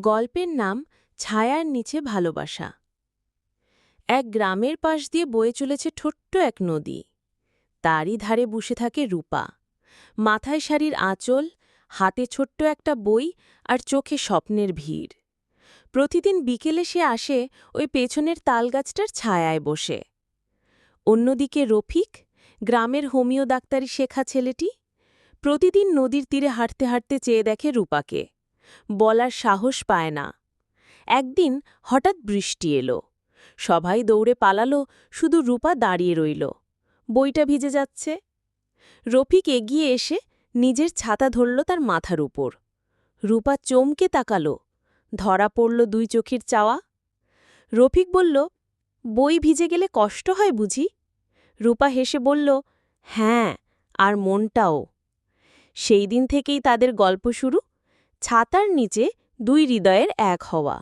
গল্পের নাম ছায়ার নিচে ভালোবাসা। এক গ্রামের পাশ দিয়ে বয়ে চলেছে ছোট্ট এক নদী। তারই ধারে বসে থাকে রূপা। মাথায় শাড়ির আঁচল, হাতে ছোট্ট একটা বই আর চোখে স্বপ্নের ভিড়। প্রতিদিন বিকেলে সে আসে ওই পেছনের তালগাছটার ছায়ায় বসে। অন্যদিকে রফিক, গ্রামের হোমিও ডাক্তারি শেখা ছেলেটি, প্রতিদিন নদীর তীরে হাঁটতে হাঁটতে চেয়ে দেখে রূপাকে। বলার সাহস পায় না। একদিন হঠাৎ বৃষ্টি এলো। সবাই দৌড়ে পালালো, শুধু রূপা দাঁড়িয়ে রইল। বইটা ভিজে যাচ্ছে। রফিক এগিয়ে এসে নিজের ছাতা ধরল তার মাথার উপর। রূপা চমকে তাকালো। ধরা পড়ল দুই চোখের চাওয়া। রফিক বলল, বই ভিজে গেলে কষ্ট হয় বুঝি? রূপা হেসে বলল হ্যাঁ আর মনটাও। সেই দিন থেকেই তাদের গল্প শুরু ছাতার নিচে দুই হৃদয়ের এক হওয়া।